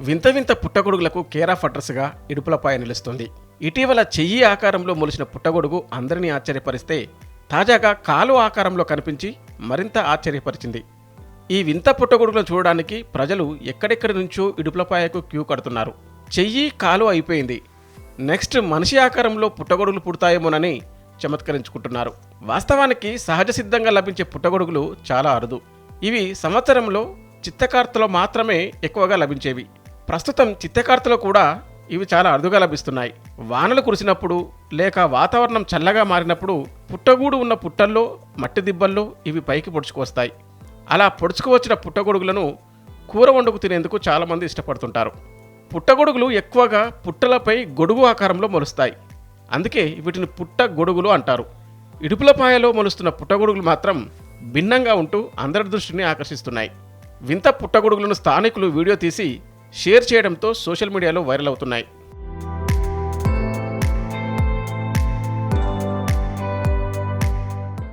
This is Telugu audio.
వింత వింత పుట్టగొడుగులకు కేరా ఆఫ్ ఇడుపులపాయ నిలుస్తుంది. ఇటీవల చెయ్యి ఆకారంలో మొలిచిన పుట్టగొడుగు అందరినీ ఆశ్చర్యపరిస్తే తాజాగా కాలు ఆకారంలో కనిపించి మరింత ఆశ్చర్యపరిచింది. ఈ వింత పుట్టగొడుగులను చూడడానికి ప్రజలు ఎక్కడెక్కడి నుంచో ఇడుపులపాయకు క్యూ కడుతున్నారు. చెయ్యి కాలు అయిపోయింది. నెక్స్ట్ మనిషి ఆకారంలో పుట్టగొడుగులు పుడతాయేమోనని చమత్కరించుకుంటున్నారు. వాస్తవానికి సహజ సిద్ధంగా లభించే పుట్టగొడుగులు చాలా అరుదు. ఇవి సంవత్సరంలో చిత్తకార్తలో మాత్రమే ఎక్కువగా లభించేవి. ప్రస్తుతం చిత్తకార్తలో కూడా ఇవి చాలా అరుదుగా లభిస్తున్నాయి. వానలు కురిసినప్పుడు లేక వాతావరణం చల్లగా మారినప్పుడు పుట్టగూడు ఉన్న పుట్టల్లో మట్టి దిబ్బల్లో ఇవి పైకి పొడుచుకొస్తాయి అలా పొడుచుకువచ్చిన పుట్టగొడుగులను కూర వండుకు తినేందుకు చాలామంది ఇష్టపడుతుంటారు. పుట్టగొడుగులు ఎక్కువగా పుట్టలపై గొడుగు ఆకారంలో మొలుస్తాయి. అందుకే వీటిని పుట్ట గొడుగులు అంటారు. ఇడుపులపాయలో మొలుస్తున్న పుట్టగొడుగులు మాత్రం భిన్నంగా ఉంటూ అందరి దృష్టిని ఆకర్షిస్తున్నాయి. వింత పుట్టగొడుగులను స్థానికులు వీడియో తీసి షేర్ చేయడంతో సోషల్ మీడియాలో వైరల్ అవుతున్నాయి.